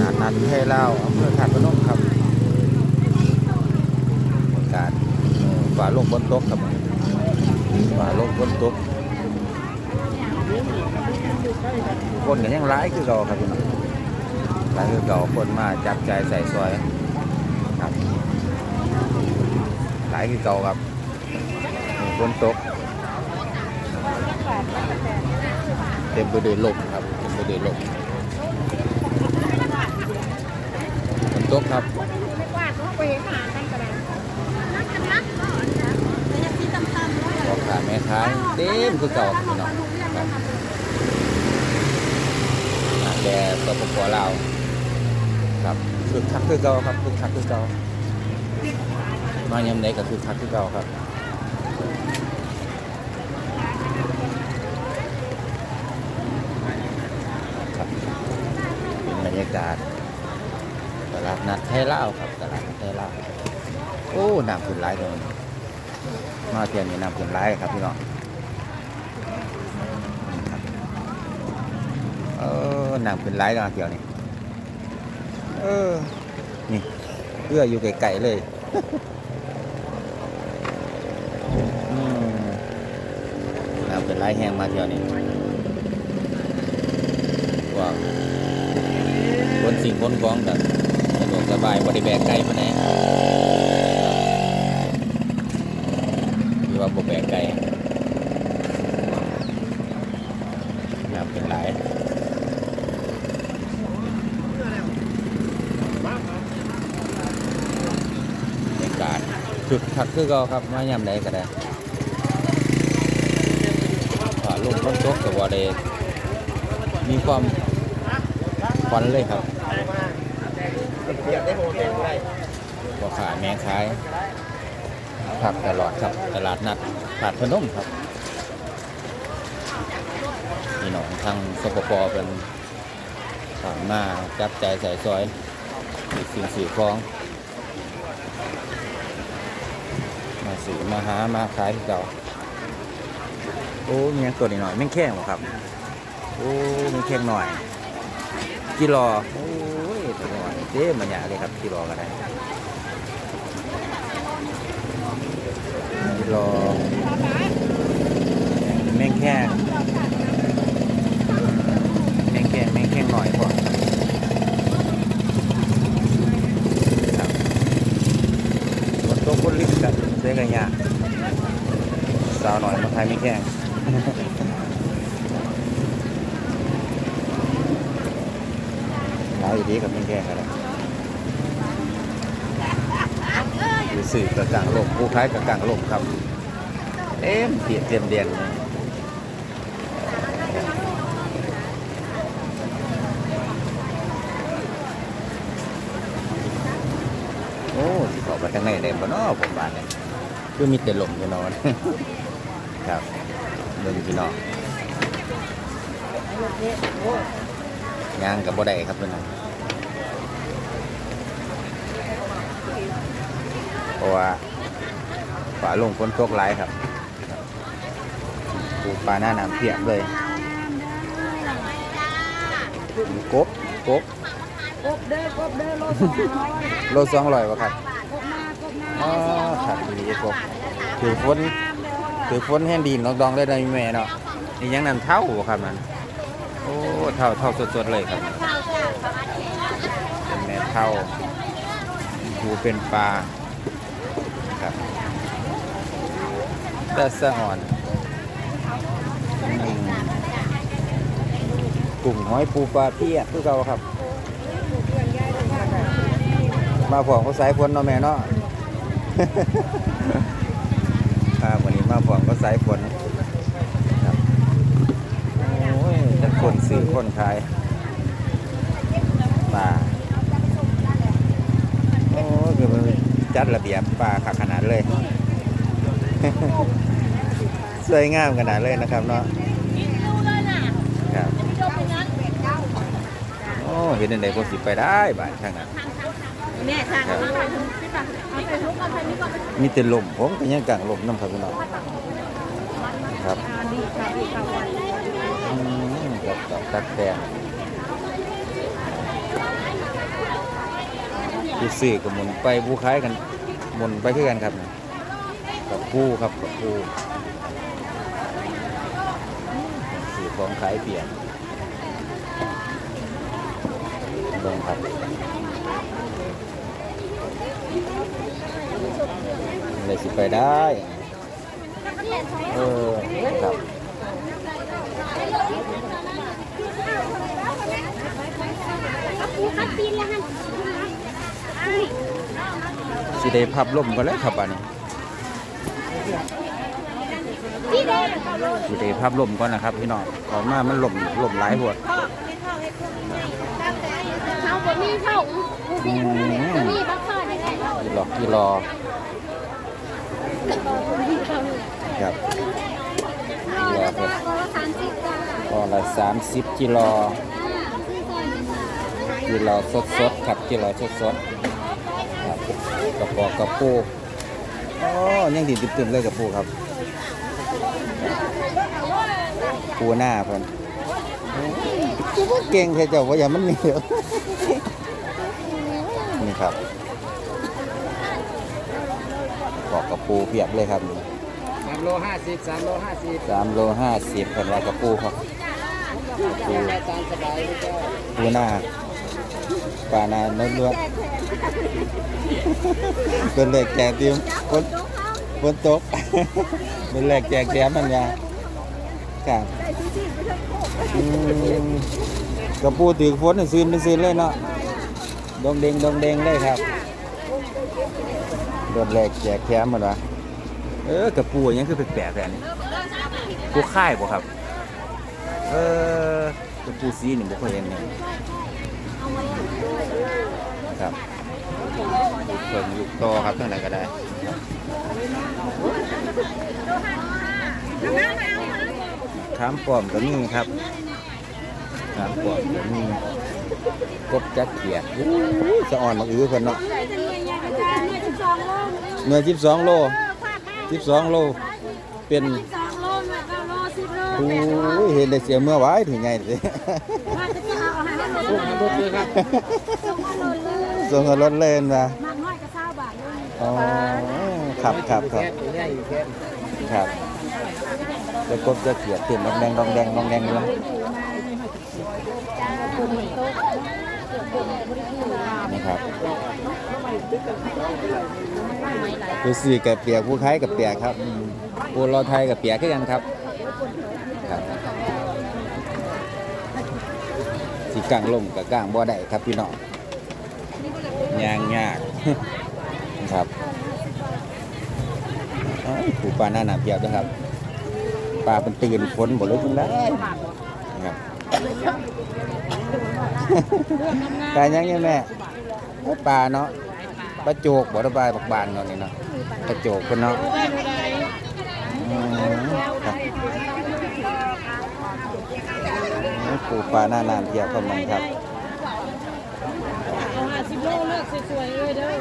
ลาดนัดให้เล่าวอำเภอถาดพนมครับอากาศฝ่าลงฝนตกครับฝ่าลงฝนตกคนก็ยังร้ายคือเก่าครับพี่น้องร้ายคือเก่าคนมาจับใจใส่ซอยครับหลายคือเก่าครับฝนตกเต็มไปด้วยลมครับเต็มไปด้วยลมฝน ตกครับพ่อค้าแม่ค้าเต็มคือเก่าพี่น้องครับอ่าแดดสปปลาครับคือคักคือเก่าครับคือคักคือเก่ามายามใดก็คือคักคือเก่าครับบรรยากาศ นัดไทยลาครับตลาดนัดไทยลาโอ้น้ำขึ้นหลเลยมาเที่ยวนี้น้ำขึ้นหลครับพี่น้องเออน้ำขึ้นหลายแล้วเที่ยวนี้เออนี่เพื่ออยู่ไกลๆเลยน้ำเป็นหลแห้งมาเที่ยวนี้ว้าวคนสิ่งคนของแบบสะดวกส บายบริแบกไกลมาไหนหรือว่าบริแบกไก่น้ำเป็นหลายบรรยากาศคึกคักคือเก็ครับมายามใดก็ได้ฝ่าลมฝนตกกับว่าได้มีความควันเลยครับ พ่อขายแม่ขายครับตลอดครับตลาดนัดตลาดพนมครับพี่หนองทางสปปเป็นสามมาจับใจยใส่ซอยมีสิ่งสื่อคล้อง มาสื่อมาหามาขายที่เก่าโอ้มีหยังตัวนี้หน่อยแม่งแข้งบ่ครับ โอ้แม่งแข้งหน่อยกิโลโอ้ เจ๊มันยาเลยครับกิโลก็ได้รอแมงแข้งแมงแข้งแมงแข้งหน่อยพอครันตัวคนลิบกันเสียกันยากสาวหน่อยมาทยแมงแข้งขายดีกับแมงแข้งกันเลย อยู่สื่อกระกังลมผู้คล้ายกระกังลมครับเต็มเปียกเต็มเดียนโอ้สิเขาไปทางไหนได้บ่เนาะผมบ้านเนี่ยคือมีแต่ลมอยู่นอนครับเดินพี่น้องย่างกับบ่ได้ครับเพื่อน เพราะว่าฝาลงฝนตกหลายครับปูปลาหน้าน้ำเพียบเลยมีกบกบกบเด้อกบเด้อโลสองร้อยโลสองร้อยวะครับกบหน้ากบหน้าอ๋อครับดีกบถือฝนถือฝนแห้งดีนอกดองเลยนะแม่เนาะนี่ยังนั่นเท่าบ่ครับมันโอ้เท่าเท่าสดๆเลยครับเป็นแม่เท่าหูเป็นปลา ครับแต่สะอ่อนอืมกุ้งหอยปูปลาเพี้ยคือเก่าครับ มาผองก็สายฝนเนาะแม่เนาะครับวันนี้มาผองก็สายฝนครับโอ้ยจะคนซื้อคนขายป่าโอ้ยคือมัน จัดระเบียบป่าขาขนาดเลย สวยงามขนาดเลยนะครับเนาะครับโอ้เห็นอันใดก็สิไปได้บ้านข้างนั้นแม่ค่ะเอาไปทุกที่ปะเอาไปทุกเอาไปนี่ก็ไปมีแต่ลมผมก็ยังกลางลมน้ำครับพี่น้องครับดีค่ะดีค่ะวันอืมกับดอกตักแดง ผู้ซื้อกับหมุนไปผู้ขายกันหมุนไปคือกันครับกับผู้ครับกับผู้ซื้อของขายเปลี่ยนเบิ่งครับเลยสิไปได้ เออครับ ปูคัดปีนแล้วฮะ สิได้พับล่มกันแล้วครับอันนี้พี่เด็กสิได้พับล่มก่อนนะครับพี่น้องขอมามันล่มล่มหลายหัวดเขาบนนี้เขาตัวนี้บักคอได้ไงกี่รอกี่รอครับรอแล้วจ้าก็ละสามสิบจ้าพอละสามสิบกิโลซื้อซอยจ้ากิโลสดสดๆครับกิโลสดสดๆ ครับกระปอกกระปูอ๋อยังดีตึมๆเลยกระปูครับ ปูหน้าเพิ่นกูว่าเก่งแค่เจ้าว่าอย่ามันเหนียวนี่ครับปอกกระปูเพียบเลยครับนี่สามโลห้าสิบสามโลห้าสิบสามโลห้าสิบเพิ่นว่ากระปูครับปูได้ตามสบายเลยจ้าปูหน้า ปลานาเนื้อๆเป็นเหลกแจกเตรียมฝนฝนตกเป็นเหลกแจกแถมมันยาครับกระปูถือฝนนี่ซื้อเป็นซื้อเลยเนาะดงเดงดงเดงเลยครับโดนเหลกแจกแถมมันวะเออกระปูอยังคือแปลกๆแต่นนี้ปูค่ายบ่ครับ เออกระปูสีนี่บ่เคยเห็นเนี่ย ครับเพิ่มลูกโตครับเท่าไหร่ก็ได้ขามป้อมก็มีครับขามป้อมก็มีกบจักเขียดอู้สะอ่อนมาอื้อเพิ่นเนาะเลยจะมีอย่างจ้าเนี่ยสิบสองโลเนื้อ12โล12โลเป็นสิบสองโลเนี่ยเก้าโลสิบโลโอ้ยเห็นได้เสียเมื่อวายถึงไงสิว่าจะจะเอาอาหารลูกมันลูกเลยครับ ส่งมาโลเลยส่งกับรถเล่นมามากน้อยก็เศร้าบาทเลยอ๋อครับครับครับครับแล้วกบจะเขียดเต็มดองแดงดองแดงดองแดงอยู่นี่ครับผู้ซื้อกับเปียกผู้ขายกับเปียกครับผู้รอไทยกับเปียกคือกันครับครับสีกลางลมกับกลางบ่ได้ครับพี่น้อง ยางยากครับเอ้ยผู้ปลาหน้าหนาเปียกนะครับปลาเป็นตื่นฝนบ่เลยจังไดนะครับปลายังยังแม่โอ้ปลาเนาะปลาโจกบ่ระบายบักบานเนาะนี่เนาะปลาโจกเพิ่นเนาะอืมครับโอ้ปูปลาหน้าน้ำเที่ยวเข้ามาครับห้าสิบ โลเลิกสวยๆเลยเด้อ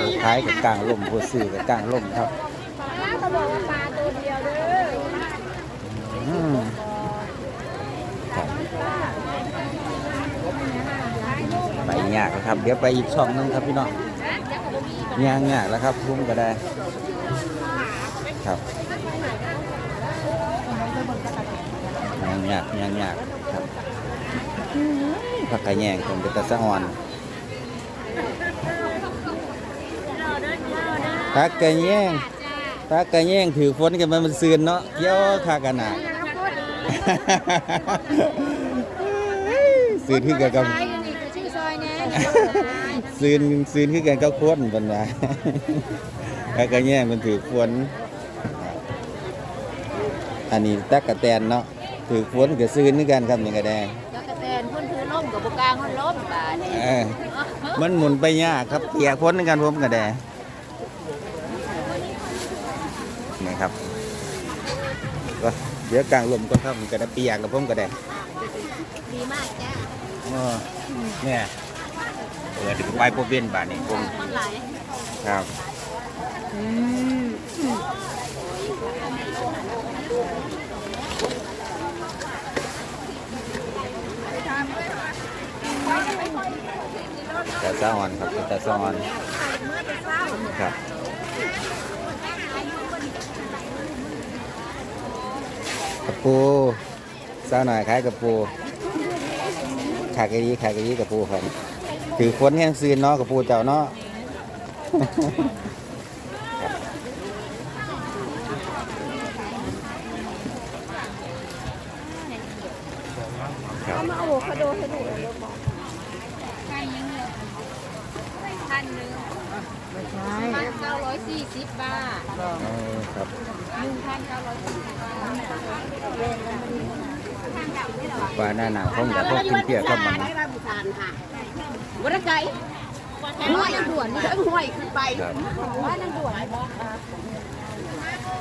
ผู้ขายกับกลางล่มผู้ซื้อกับกลางล่มครับเขาบอกว่าปลาตัวเดียวเด้ออืมครับไปยากแล้วครับ เดี๋ยวไปอีกช่องหนึงครับพี่น้องยางยากแล้วครับพุ่มก็ได้ ครับยางยากยางยากครับ ผักกระแยงผมเป็นตะสะอ่อนผักกระแยงผักกระแยงถือฝนกันมันมันซืนเนาะเกี่ยวคากันหนาซื้อขึ้นกันกับชื่อซอยแน่ซื้อซื้อขึ้นกันกับคนปันว่าแล้วก็แยงมันถือฝนอันนี้ตักกะแตนเนาะถือฝนกับซื้อนี่กันครับนี่ก็ได้ แล้วกระแตนพ่นถือล่มกับบุกลางคนล้มบาดนี่เออมันหมุนไปยากครับเปียกฝนนี่กันผมก็ได้นี่ครับก็เดี๋ยวกลางลมก็ครับมันก็ได้เปียกกับผมก็ได้ดีมากจ้าอ๋อเนี่ยเปิดไปโปรเวนบาทนี่ผมคนหลายครับเแต่ซาอนครับแต่ซาอนครับกระปูเซาหน่อยขายกระปูขายกะดีขายกะดีกระปูครับถือคนแห้งซืนเนาะกระปูเจ้าเนาะ ครับ เอามาอะโวคาโดให้ดูเลยบอก พันหนึ่งพันเก้าร้อยสี่สิบบาทเออครับหนึ่งพันเก้าร้อยสี่สิบบาทว่าหน้าหนาวผมอยากพบกินเปียกครับมันได้มาบูชาค่ะวัดไก่ห้วยนางด่วนนี่ก็ห้วยขึ้นไปครับห้วยนางด่วน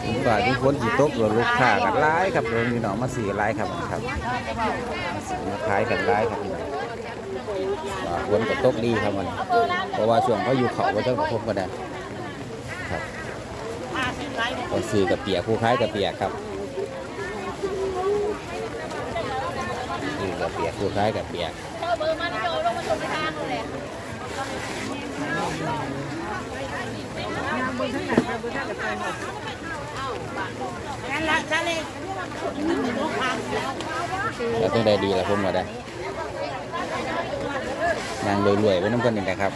ผมว่าที่คนที่ตกหรือลูกค้ากันร้ายครับเดี๋ยวมีน้องมาซื้อร้ายครับครับมาขายกันร้ายครับ พี่น้องว่าคนก็ตกดีครับมันเพราะว่าช่วงเขาอยู่เขาว่าเจ้ากับผมก็ได้ครับคนซื้อกับเปียกผู้ขายกับเปียกครับซื้อกับเปียกผู้ขายกับเปียกแล้วต้องได้ดีแล้วผมก็ได้ ยางรวยๆไว้น้ำกันนี่แหละครับ